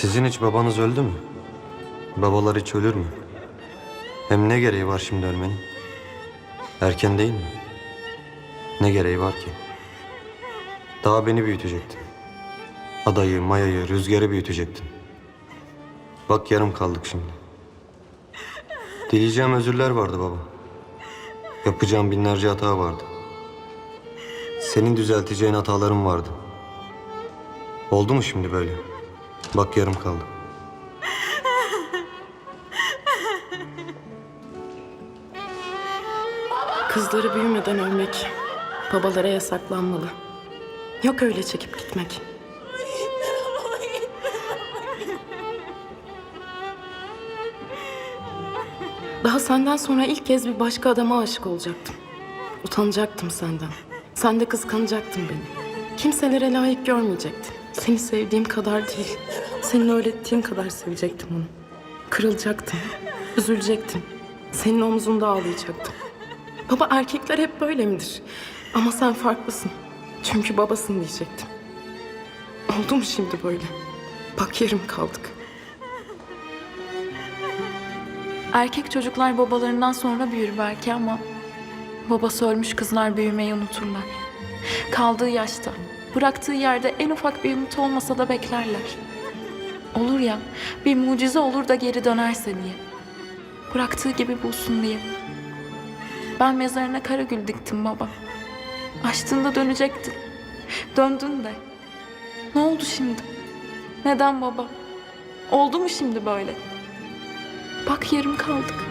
Sizin hiç babanız öldü mü? Babalar hiç ölür mü? Hem ne gereği var şimdi ölmenin? Erken değil mi? Ne gereği var ki? Daha beni büyütecektin. Adayı, mayayı, rüzgarı büyütecektin. Bak yarım kaldık şimdi. Dileyeceğim özürler vardı baba. Yapacağım binlerce hata vardı. Senin düzelteceğin hataların vardı. Oldu mu şimdi böyle? Bak yarım kaldı. Kızları büyümeden ölmek babalara yasaklanmalı. Yok öyle çekip gitmek. Daha senden sonra ilk kez bir başka adama aşık olacaktım. Utanacaktım senden. Sen de kıskanacaktın beni. Kimselere layık görmeyecektin. Seni sevdiğim kadar değil, senin öğrettiğin kadar sevecektim onu. Kırılacaktım, üzülecektim. Senin omzunda ağlayacaktım. Baba erkekler hep böyle midir? Ama sen farklısın. Çünkü babasın diyecektim. Oldu mu şimdi böyle? Bak yarım kaldık. Erkek çocuklar babalarından sonra büyür belki ama babası ölmüş kızlar büyümeyi unuturlar. Kaldığı yaşta, bıraktığı yerde en ufak bir umut olmasa da beklerler. Olur ya, bir mucize olur da geri dönerse diye. Bıraktığı gibi bulsun diye. Ben mezarına kara gül diktim baba. Açtığında dönecektin. Döndün de. Ne oldu şimdi? Neden baba? Oldu mu şimdi böyle? Bak yarım kaldık.